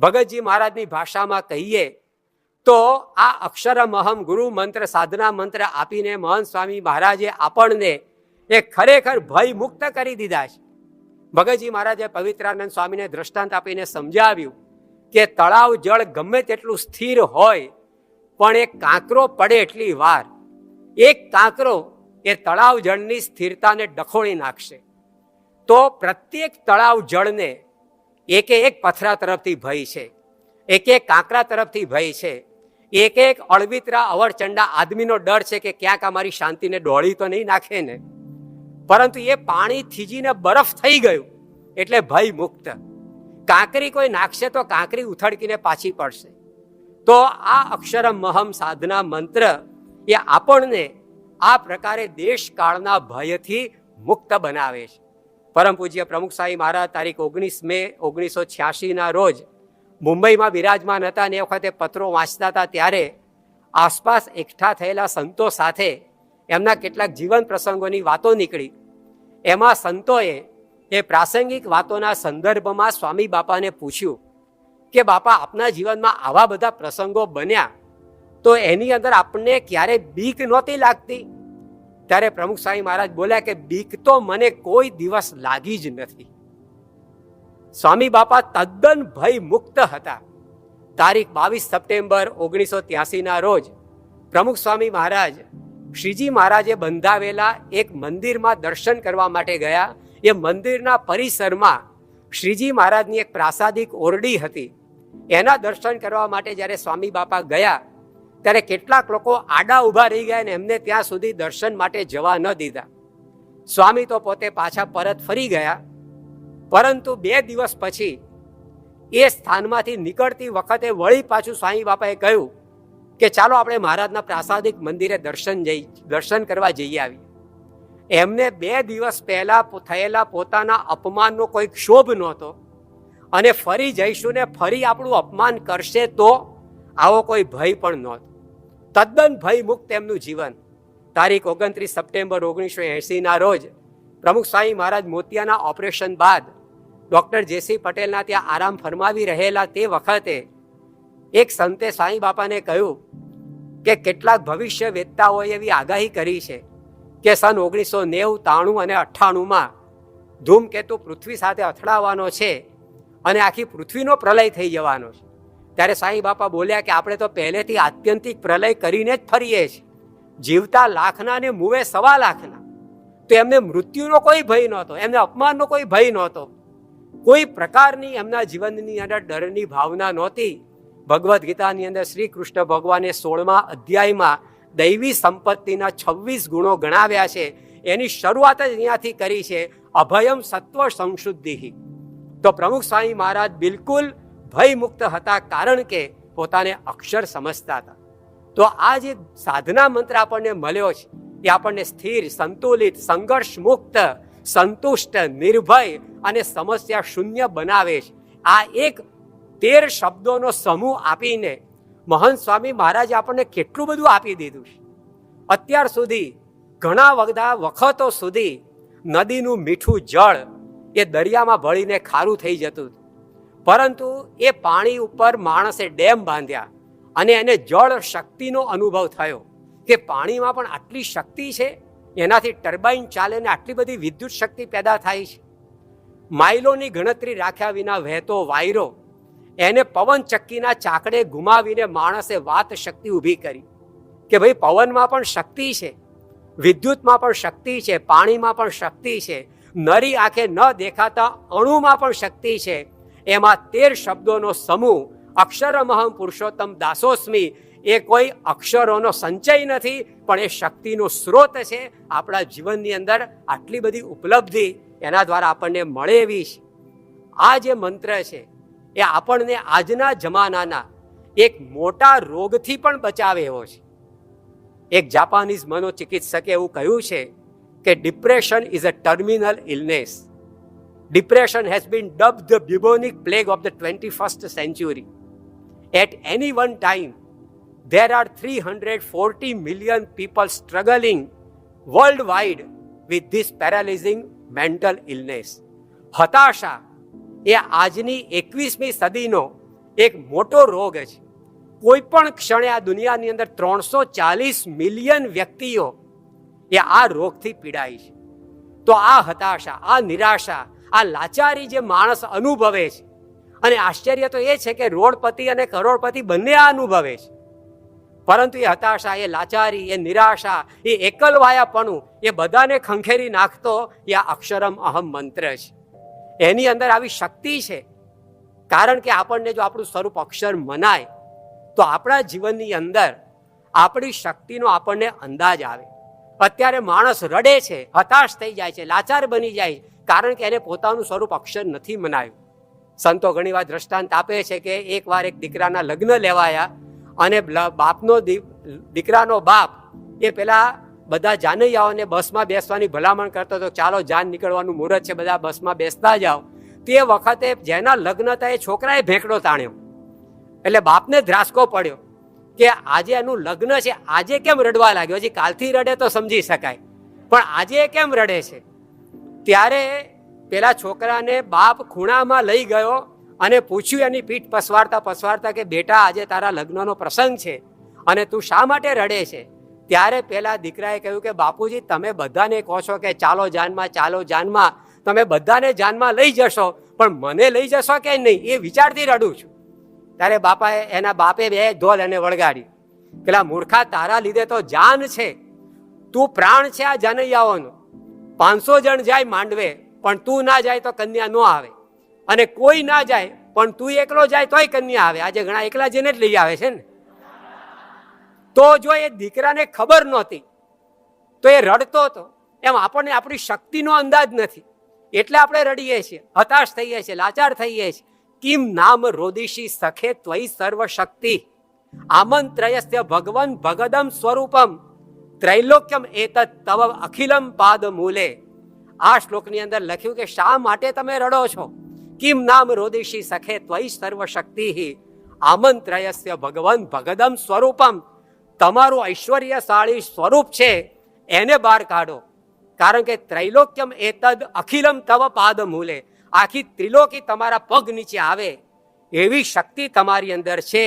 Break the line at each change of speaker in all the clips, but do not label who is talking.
ભગતજી મહારાજની ભાષામાં કહીએ, તો આ અક્ષરમહમ ગુરુ મંત્ર સાધના મંત્ર આપીને મહંત સ્વામી મહારાજે આપણને એ ખરેખર ભય મુક્ત કરી દીધા છે. ભગતજી મહારાજે પવિત્રાનંદ સ્વામીને દ્રષ્ટાંત આપીને સમજાવ્યું કે તળાવ જળ ગમે તેટલું સ્થિર હોય, પણ એક કાંકરો પડે એટલી વાર. એક કાંકરો એ તળાવ જળની સ્થિરતાને ડખોળી નાખશે. તો પ્રત્યેક તળાવ જળને એકે એક પથરા તરફથી ભય છે, એક એક કાંકરા તરફથી ભય છે, એક એક અળવિતરા અવરચંડા આદમીનો ડર છે કે ક્યાંક અમારી શાંતિને ડોળી તો નહીં નાખે ને? પરંતુ એ પાણી થીજીને બરફ થઈ ગયું એટલે ભય મુક્ત. કાંકરી કોઈ નાખશે તો કાંકરી ઉથડકીને પાછી પડશે. તો આ અક્ષરમ મહમ સાધના મંત્ર એ આપણને આ પ્રકારે દેશકાળના ભયથી મુક્ત બનાવે છે. પરમ પૂજ્ય પ્રમુખ સાંઈ મહારાજ તારીખ ઓગણીસ મે ઓગણીસો છ્યાસીના રોજ મુંબઈમાં બિરાજમાન હતા અને એ વખતે પત્રો વાંચતા હતા ત્યારે આસપાસ એકઠા થયેલા સંતો સાથે એમના કેટલાક જીવન પ્રસંગોની વાતો નીકળી. એમાં સંતોએ એ પ્રાસંગિક વાતોના સંદર્ભમાં સ્વામી બાપાને પૂછ્યું કે, બાપા, આપના જીવનમાં આવા બધા પ્રસંગો બન્યા, તો એની અંદર આપણને ક્યારે બીક નહોતી લાગતી? ત્યારે પ્રમુખ સ્વામી મહારાજ બોલ્યા કે, બીક તો મને કોઈ દિવસ લાગી જ નથી. સ્વામી બાપા તદ્દન ભય મુક્ત હતા. તારીખ બાવીસ સપ્ટેમ્બર ઓગણીસો ત્યાસીના રોજ પ્રમુખ સ્વામી મહારાજ શ્રીજી મહારાજે બંધાવેલા એક મંદિરમાં દર્શન કરવા માટે ગયા. એ મંદિરના પરિસરમાં શ્રીજી મહારાજની એક પ્રાસાદિક ઓરડી હતી. એના દર્શન કરવા માટે જ્યારે સ્વામી બાપા ગયા ત્યારે કેટલાક લોકો આડા ઊભા રહી ગયા અને એમને ત્યાં સુધી દર્શન માટે જવા ન દીધા. સ્વામી તો પોતે પાછા પરત ફરી ગયા. પરંતુ બે દિવસ પછી એ સ્થાનમાંથી નીકળતી વખતે વળી પાછું સ્વામી બાપાએ કહ્યું કે ચાલો આપણે મહારાજના પ્રાસાદિક મંદિરે દર્શન જઈ, દર્શન કરવા જઈ આવીએ. એમને બે દિવસ પહેલા થયેલા પોતાના અપમાનનો કોઈ ક્ષોભ નહોતો અને ફરી જઈશું ને ફરી આપણું અપમાન કરશે તો આવો કોઈ ભય પણ નહોતો. તદ્દન ભયમુક્ત એમનું જીવન. તારીખ ઓગણત્રીસ સપ્ટેમ્બર ઓગણીસો એંસીના રોજ પ્રમુખ સ્વામી મહારાજ મોતિયાના ઓપરેશન બાદ ડૉક્ટર જેસી પટેલના ત્યાં આરામ ફરમાવી રહેલા તે વખતે એક સંતે સ્વામી બાપાને કહ્યું કે કેટલાક ભવિષ્ય વેદતાઓએ એવી આગાહી કરી છે કે સન ઓગણીસો નેવું, તાણું અને અઠ્ઠાણુંમાં ધૂમકેતુ પૃથ્વી સાથે અથડાવાનો છે અને આખી પૃથ્વીનો પ્રલય થઈ જવાનો છે. ત્યારે સાંઈ બાપા બોલ્યા કે આપણે તો પહેલેથી આત્યંતિક પ્રલય કરીને જ ફરીએ છીએ. જીવતા લાખના ને મૂવે સવા લાખના. તો એમને મૃત્યુનો કોઈ ભય નહોતો, એમને અપમાનનો કોઈ ભય નહોતો. કોઈ પ્રકારની એમના જીવનની અંદર ડરની ભાવના નહોતી. ભગવદ્ ગીતાની અંદર શ્રી કૃષ્ણ ભગવાને સોળમા અધ્યાયમાં દૈવી સંપત્તિના છવ્વીસ ગુણો ગણાવ્યા છે. એની શરૂઆત જ અહીંયાથી કરી છે. અભયમ સત્વ સંશુદ્ધિ. તો પ્રમુખ સ્વામી મહારાજ બિલકુલ ભય મુક્ત હતા કારણ કે પોતાને અક્ષર સમજતા હતા. તો આ જે સાધના મંત્ર આપણને મળ્યો છે, એ આપણને સ્થિર, સંતુલિત સંઘર્ષ મુક્ત સંતુષ્ટ, નિર્ભય અને સમસ્યા શૂન્ય બનાવે છે. આ એક તેર શબ્દોનો સમૂહ આપીને મહંત સ્વામી મહારાજે આપણને કેટલું બધું આપી દીધું છે. અત્યાર સુધી, ઘણા બધા વખતો સુધી નદીનું મીઠું જળ એ દરિયામાં ભળીને ખારું થઈ જતું પરંતુ એ પાણી ઉપર માણસે ડેમ બાંધ્યા અને એને જળ શક્તિનો અનુભવ થયો કે પાણીમાં પણ આટલી શક્તિ છે? એનાથી ટર્બાઇન ચાલે ને આટલી બધી વિદ્યુત શક્તિ પેદા થાય છે. માઇલોની ગણતરી રાખ્યા વિના વહેતો વાયરો એને પવન ચક્કીના ચાકડે ગુમાવીને માણસે વાત શક્તિ ઊભી કરી કે ભાઈ પવનમાં પણ શક્તિ છે, વિદ્યુતમાં પણ શક્તિ છે, પાણીમાં પણ શક્તિ છે નરી આંખે ન દેખાતા અણુમાં પણ શક્તિ છે એમાં તેર શબ્દોનો સમૂહ અક્ષરમહમ પુરુષોત્તમ દાસોસ્મી, એ કોઈ અક્ષરોનો સંચય નથી, પણ એ શક્તિનો સ્ત્રોત છે. આપણા જીવનની અંદર આટલી બધી ઉપલબ્ધિ એના દ્વારા આપણને મળે એવી છે. આ જે મંત્ર છે, એ આપણને આજના જમાનાના એક મોટા રોગથી પણ બચાવે એવો છે. એક જાપાનીઝ મનોચિકિત્સકે એવું કહ્યું છે કે depression is a terminal illness Depression has been dub the bubonic plague of the 21st century. At any one time, there are 340 million people struggling worldwide with this paralyzing mental illness. હતાશા એ આજની એકવીસમી સદીનો એક મોટો રોગ છે કોઈ પણ ક્ષણે આ દુનિયાની અંદર ત્રણસો ચાલીસ મિલિયન વ્યક્તિઓ એ આ રોગથી પીડાય છે તો આ હતાશા આ નિરાશા આ લાચારી જે માણસ અનુભવે છે. અને આશ્ચર્ય તો એ છે કે રોડપતિ અને કરોડપતિ બંને આ અનુભવે છે. પરંતુ એ હતાશા, એ લાચારી, એ નિરાશા, એ એકલવાયાપણું, એ બધાને ખંખેરી નાખતો એ આ અક્ષરમ અહમ મંત્ર છે. એની અંદર આવી શક્તિ છે. કારણ કે આપણને જો આપણું સ્વરૂપ અક્ષર મનાય, તો આપણા જીવનની અંદર આપણી શક્તિનો આપણને અંદાજ આવે. અત્યારે માણસ રડે છે, હતાશ થઈ જાય છે, લાચાર બની જાય કારણ કે એને પોતાનું સ્વરૂપ અક્ષર નથી મનાયું. સંતો ઘણીવાર દ્રષ્ટાંત આપે છે કે એકવાર એક દીકરાના લગ્ન લેવાયા અને બાપનો દીકરાનો બાપ એ પેલા બધા જાનૈયાઓને બસમાં બેસવાની ભલામણ કરતો હતો, ચાલો જાન નીકળવાનું મુહૂર્ત છે, બધા બસમાં બેસતા જાઓ. તે વખતે જેના લગ્ન હતા એ છોકરાએ ભેંકડો તાણ્યો. એટલે બાપને ધ્રાસકો પડ્યો. કે આજે એનું લગ્ન છે, આજે કેમ રડવા લાગ્યો? હજી કાલથી રડે તો સમજી શકાય. પણ આજે કેમ રડે છે? ત્યારે પેલા છોકરાને બાપ ખૂણામાં લઈ ગયો અને પૂછ્યું એની પીઠ પસવારતા પસવારતા કે, બેટા, આજે તારા લગ્નનો પ્રસંગ છે અને તું શા માટે રડે છે? ત્યારે પેલા દીકરાએ કહ્યું કે, બાપુજી, તમે બધાને કહો છો કે, ચાલો જાનમાં ચાલો જાનમાં. તમે બધાને જાનમાં લઈ જશો, પણ મને લઈ જશો કે નહીં? એ વિચારથી રડું છું. ત્યારે બાપાએ એના બાપે બે ઢોલ એને વળગાડી. પેલા મૂર્ખા, તારા લીધે તો જાન છે. તું પ્રાણ છે આ જાનૈયાઓનો. પાંચસો જણ જાય માંડવે, પણ તું ના જાય તો કન્યા ન આવે. અને કોઈ ના જાય, પણ તું એકલો જાય તોય કન્યા આવે. આજે ઘણા એકલા જઈને જ લઈ આવે છે ને. તો જો એ દીકરાને ખબર નહોતી, તો એ રડતો હતો. એમ આપણને આપણી શક્તિનો અંદાજ નથી. એટલે આપણે રડીએ છીએ, હતાશ થઈએ છીએ, લાચાર થઈએ છીએ. કિમ નામ રોદિશી સખે ત્વયી સર્વ શક્તિ આમંત્રયસ્ય ભગવન ભગદમ સ્વરૂપમ ત્રૈલોક્યમ એતત તવ અખિલમ પાદ મૂલે આ શ્લોકની અંદર લખ્યું કે શા માટે તમે રડો છો કિમ નામ રોદિશી સખે ત્વયી સર્વ શક્તિ આમંત્રયસ્ય ભગવન ભગદમ સ્વરૂપમ તમારું ઐશ્વર્યશાળી સ્વરૂપ છે એને બહાર કાઢો કારણ કે ત્રૈલોક્યમ એતદ અખિલમ તવ પાદ મૂલે આખી ત્રિલોકી તમારા પગ નીચે આવે, એવી શક્તિ તમારી અંદર છે,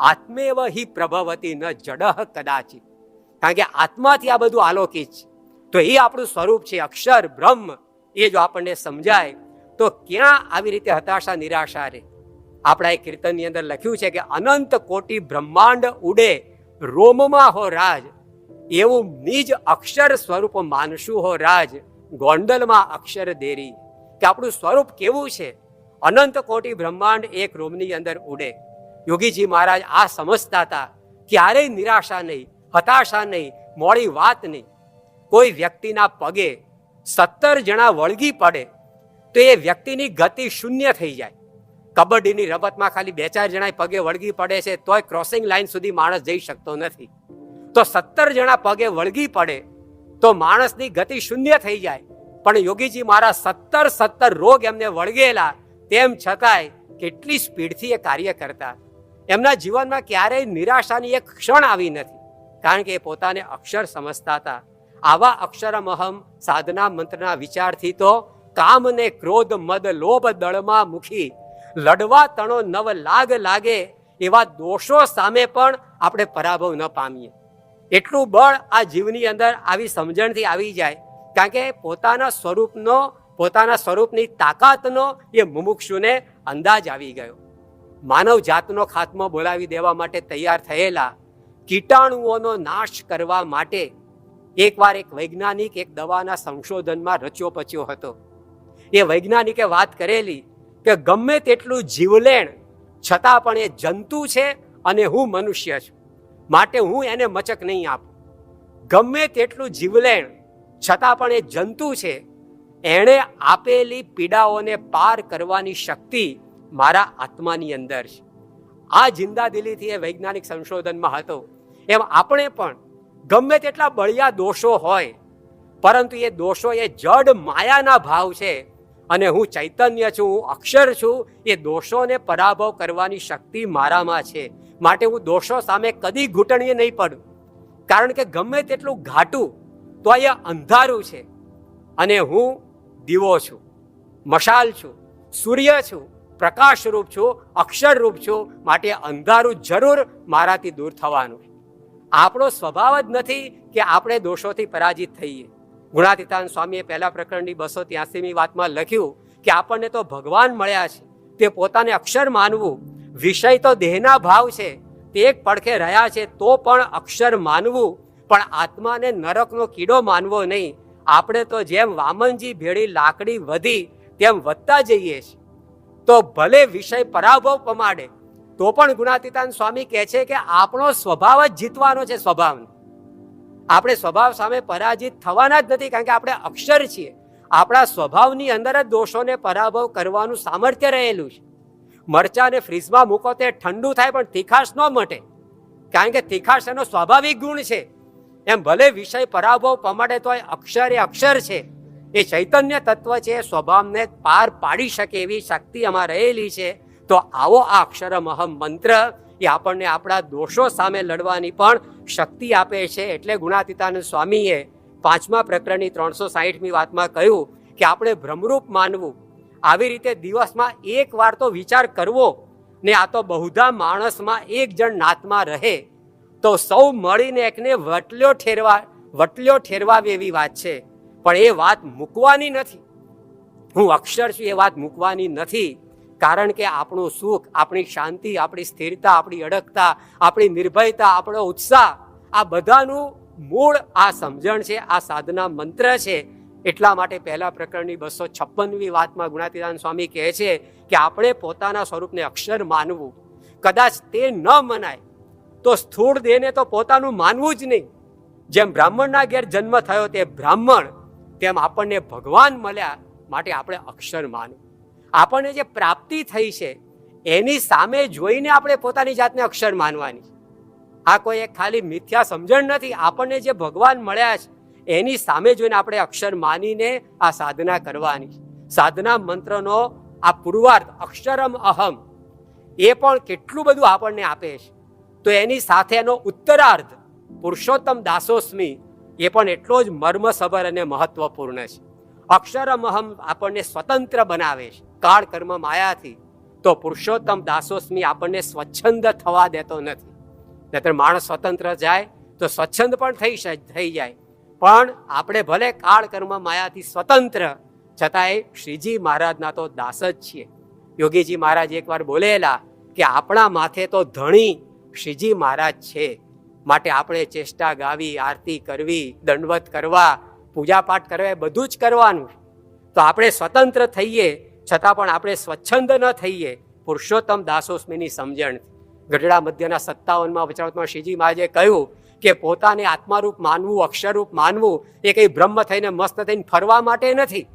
આત્મેવ હિ પ્રભવતી ન જડહ કદાચિત. કારણ કે આત્માથી આ બધું આલોકિત છે. તો એ આપણું સ્વરૂપ છે, અક્ષર, બ્રહ્મ, એ જો આપણને સમજાય, તો ક્યાં આવી રીતે હતાશા, નિરાશા રે આપણા એ કીર્તનની અંદર લખ્યું છે કે અનંત કોટી બ્રહ્માંડ ઉડે, રોમમાં હો રાજ, એવું નિજ અક્ષર સ્વરૂપ માનશું હો રાજ, ગોંડલમાં અક્ષર દેરી. કે આપણું સ્વરૂપ કેવું છે? અનંત કોટી બ્રહ્માંડ એક રોમની અંદર ઉડે. યોગીજી મહારાજ આ સમજતા હતા, ક્યારેય નિરાશા નહીં, હતાશા નહીં, મોડી વાત નહીં. કોઈ વ્યક્તિના પગે સત્તર જણા વળગી પડે, તો એ વ્યક્તિની ગતિ શૂન્ય થઈ જાય. કબડ્ડીની રમતમાં ખાલી બે ચાર જણા પગે વળગી પડે છે, તોય ક્રોસિંગ લાઇન સુધી માણસ જઈ શકતો નથી. તો સત્તર જણા પગે વળગી પડે, તો માણસની ગતિ શૂન્ય થઈ જાય. પણ યોગીજી મારા સત્તર સત્તર રોગ એમને વળગેલા, તેમ છતાંય કેટલી સ્પીડથી એ કાર્ય કરતા. એમના જીવનમાં ક્યારેય નિરાશાની એક ક્ષણ આવી નથી, કારણ કે એ પોતાને અક્ષર સમજતા હતા. આવા અક્ષરમહમ સાધના મંત્રના વિચારથી તો કામ ને ક્રોધ, મદ, લોભ, દળમાં મૂકી લડવા તણો નવ લાગ લાગે એવા દોષો સામે પણ આપણે પરાભવ ન પામીએ. એટલું બળ આ જીવની અંદર આવી સમજણથી આવી જાય કારણ કે પોતાના સ્વરૂપનો, પોતાના સ્વરૂપની તાકાતનો એ મુમુક્ષુને અંદાજ આવી ગયો. માનવ જાતનો ખાત્મો બોલાવી દેવા માટે તૈયાર થયેલા કીટાણુઓનો નાશ કરવા માટે એકવાર એક વૈજ્ઞાનિક એક દવાના સંશોધનમાં રચ્યો પચ્યો હતો. એ વૈજ્ઞાનિકે વાત કરેલી કે ગમે તેટલું જીવલેણ છતાં પણ એ જંતુ છે અને હું મનુષ્ય છું. માટે હું એને મચક નહીં આપું. ગમે તેટલું જીવલેણ છતાં પણ એ જંતુ છે, એણે આપેલી પીડાઓને પાર કરવાની શક્તિ મારા આત્માની અંદર છે. આ જિંદાદિલીથી એ વૈજ્ઞાનિક સંશોધનમાં હતો. એમ આપણે પણ ગમે તેટલા બળિયા દોષો હોય, પરંતુ એ દોષો એ જડ માયાના ભાવ છે અને હું ચૈતન્ય છું, હું અક્ષર છું, એ દોષોને પરાભવ કરવાની શક્તિ મારામાં છે. માટે હું દોષો સામે કદી ઘૂંટણીએ નહીં પડું. કારણ કે ગમે તેટલું ઘાટું તો અહીંયા અંધારું છે. અને હું દીવો છું, મશાલ છું, સૂર્ય છું પ્રકાશ રૂપ છું અક્ષર રૂપ છું, માટે અંધારું જરૂર મારાથી દૂર થવાનું. આપણો સ્વભાવ જ નથી કે આપણે દોષોથી પરાજિત થઈએ. ગુણાતીતાન સ્વામીએ પહેલા પ્રકરણની બસો ત્યાસીમી વાતમાં લખ્યું કે આપણને તો ભગવાન મળ્યા છે. તે પોતાને અક્ષર માનવું, વિષય તો દેહના ભાવ છે, તે એક પડખે રહ્યા છે, તો પણ અક્ષર માનવું પણ આત્માને નરકનો કીડો માનવો નહીં. આપણે તો જેમ વામનજી ભેળી લાકડી વધી, તેમ વધતા જઈએ છીએ. તો ભલે વિષય પરાભવ પમાડે, તો પણ ગુણાતીતાન સ્વામી કહે છે કે આપણો સ્વભાવ જ જીતવાનો છે સ્વભાવનો. આપણે સ્વભાવ સામે પરાજિત થવાના જ નથી, કારણ કે આપણે અક્ષર છીએ. આપણા સ્વભાવની અંદર જ દોષોને પરાભવ કરવાનું સામર્થ્ય રહેલું છે. મરચાને ફ્રીજમાં મૂકો તે ઠંડુ થાય પણ તીખાશ ન મટે. કારણ કે તીખાશ એનો સ્વાભાવિક ગુણ છે. એમ ભલે વિષય પરાભવ પમાડે તો અક્ષર એ અક્ષર છે. એ ચૈતન્ય તત્વ છે સ્વભાવને પાર પાડી શકે એવી શક્તિ આમાં રહેલી છે. તો આવો આ અક્ષરમહમ મંત્ર એ આપણને આપણા દોષો સામે લડવાની પણ શક્તિ આપે છે. એટલે ગુણાતીતાનંદ સ્વામીએ પાંચમા પ્રકરણની ત્રણસો સાહીઠમી વાતમાં કહ્યું કે આપણે ભ્રમરૂપ માનવું. આવી રીતે દિવસમાં એક વાર તો વિચાર કરવો ને આ તો બહુધા માણસમાં એક જણ નાતમાં રહે. તો સૌ મળીને એકને વટલ્યો ઠેરવા વટલ્યો ઠેરવાવે એવી વાત છે. પણ એ વાત મૂકવાની નથી. હું અક્ષર છું એ વાત મૂકવાની નથી? કારણ કે આપણું સુખ, આપણી શાંતિ, આપણી સ્થિરતા, આપણી અડગતા, આપણી નિર્ભયતા, આપણો ઉત્સાહ, આ બધાનું મૂળ આ સમજણ છે, આ સાધના મંત્ર છે. એટલા માટે પહેલા પ્રકરણની બસો છપ્પનવી વાતમાં ગુણાતીદાન સ્વામી કહે છે કે આપણે પોતાના સ્વરૂપને અક્ષર માનવું. કદાચ તે ન મનાય તો સ્થૂળ દેહને તો પોતાનું માનવું જ નહીં. જેમ બ્રાહ્મણના ઘેર જન્મ થયો તે બ્રાહ્મણ, તેમ આપણને ભગવાન મળ્યા માટે આપણે અક્ષર માનવું આપણને જે પ્રાપ્તિ થઈ છે, એની સામે જોઈને આપણે પોતાની જાતને અક્ષર માનવાની. આ કોઈ એક ખાલી મિથ્યા સમજણ નથી, આપણને જે ભગવાન મળ્યા છે, એની સામે જોઈને આપણે અક્ષર માનીને આ સાધના કરવાની. સાધના મંત્રનો આ પૂર્વાર્થ અક્ષરમ અહમ, એ પણ કેટલું બધું આપણને આપે છે. તો એની સાથે એનો ઉત્તરાર્ધ પુરુષોત્તમ દાસોસ્મી એ પણ એટલો જ મર્મસભર અને મહત્વપૂર્ણ છે. અક્ષરમહમ આપણને સ્વતંત્ર બનાવે છે. કાળ કર્મ માયાથી તો પુરુષોત્તમ દાસોસ્મી આપણને સ્વચ્છંદ થવા દેતો નથી. નહીતર માણસ સ્વતંત્ર જાય તો સ્વચ્છંદ પણ થઈ થઈ જાય. પણ આપણે ભલે કાળ કર્મ માયાથી સ્વતંત્ર, છતાંય શ્રીજી મહારાજના તો દાસ જ છીએ. યોગીજી મહારાજ એકવાર બોલેલા કે આપણા માથે તો ધણી શ્રીજી મહારાજ છે. માટે આપણે ચેષ્ટા ગાવી, આરતી કરવી, દંડવત કરવા, પૂજાપાઠ કરવા, એ બધું જ કરવાનું. તો આપણે સ્વતંત્ર થઈએ, છતાં પણ આપણે સ્વચ્છંદ ન થઈએ. પુરુષોત્તમ દાસોસ્મીની સમજણ. ગઢડા મધ્યના સત્તાવનમાં વચરાવતમાં શ્રીજી મહારાજે કહ્યું કે પોતાને આત્મારૂપ માનવું, અક્ષરરૂપ માનવું, એ કંઈ બ્રહ્મ થઈને મસ્ત થઈને ફરવા માટે નથી.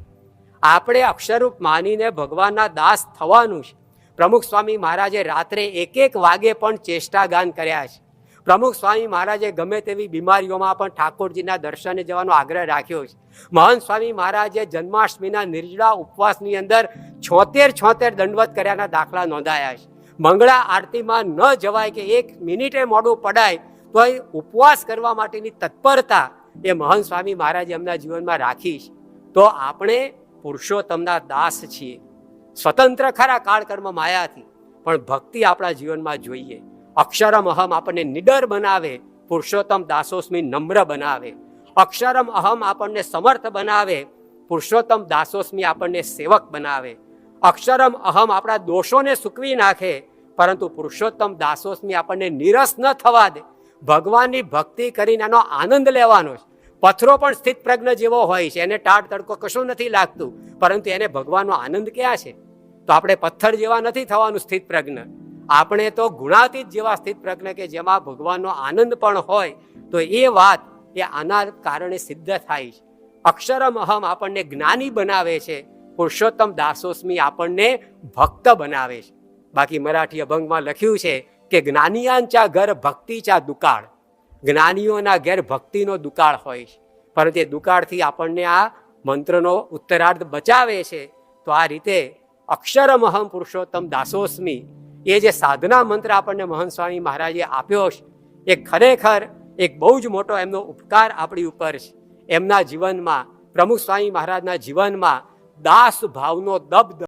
આપણે અક્ષરરૂપ માનીને ભગવાનના દાસ થવાનું છે. પ્રમુખ સ્વામી મહારાજે રાત્રે એક એક વાગે પણ ચેષ્ટા ગાન કર્યા છે. પ્રમુખ સ્વામી મહારાજે ગમે તેવી બીમારીઓમાં પણ ઠાકોરજીના દર્શને જવાનો આગ્રહ રાખ્યો છે. મહંત સ્વામી મહારાજે જન્માષ્ટમીના નિર્જળા ઉપવાસની અંદર છોતેર છોતેર દંડવત કર્યાના દાખલા નોંધાયા છે. મંગળા આરતીમાં ન જવાય કે એક મિનિટે મોડું પડાય તો ઉપવાસ કરવા માટેની તત્પરતા એ મહંત સ્વામી મહારાજે એમના જીવનમાં રાખી છે. તો આપણે પુરુષોત્તમના દાસ છીએ. સ્વતંત્ર ખરા કાળકર્મ માયાથી. પણ ભક્તિ આપણા જીવનમાં જોઈએ. અક્ષરમ અહમ આપણને નિડર બનાવે, પુરુષોત્તમ દાસોસ્મી નમ્ર બનાવે. અક્ષરમ અહમ આપણને સમર્થ બનાવે, પુરુષોત્તમ દાસોસ્મી આપણને સેવક બનાવે. અક્ષરમ અહમ આપણા દોષોને સૂકવી નાખે, પરંતુ પુરુષોત્તમ દાસોસ્મી આપણને નિરસ ન થવા દે. ભગવાનની ભક્તિ કરીને એનો આનંદ લેવાનો છે. પથ્થરો પણ સ્થિત પ્રજ્ઞ જેવો હોય છે. એને ટાટ તડકો કશું નથી લાગતું, પરંતુ એને ભગવાનનો આનંદ ક્યાં છે? તો આપણે પથ્થર જેવા નથી થવાનું સ્થિત પ્રજ્ઞ. આપણે તો ગુણાતીત જેવા સ્થિત પ્રજ્ઞ કે જેમાં ભગવાનનો આનંદ પણ હોય, તો એ વાત એ આના કારણે સિદ્ધ થાય છે. અક્ષરમ અહમ આપણને જ્ઞાની બનાવે છે, પુરુષોત્તમ દાસોસ્મી આપણને ભક્ત બનાવે છે. બાકી મરાઠી અભંગમાં લખ્યું છે કે જ્ઞાનિયાંચા ઘર ભક્તિ ચા દુકાળ. જ્ઞાનીઓના ઘેર ભક્તિનો દુકાળ હોય છે. પરંતુ એ દુકાળથી આપણને આ મંત્રનો ઉત્તરાર્ધ બચાવે છે. તો આ રીતે અક્ષરમહમ પુરુષોત્તમ દાસોસ્મી, એ જે સાધના મંત્ર આપણને મહંત સ્વામી મહારાજે આપ્યો છે, એ ખરેખર એક બહુ જ મોટો એમનો ઉપકાર આપણી ઉપર છે. એમના જીવનમાં, પ્રમુખ સ્વામી મહારાજના જીવનમાં દાસ ભાવનો દબદબો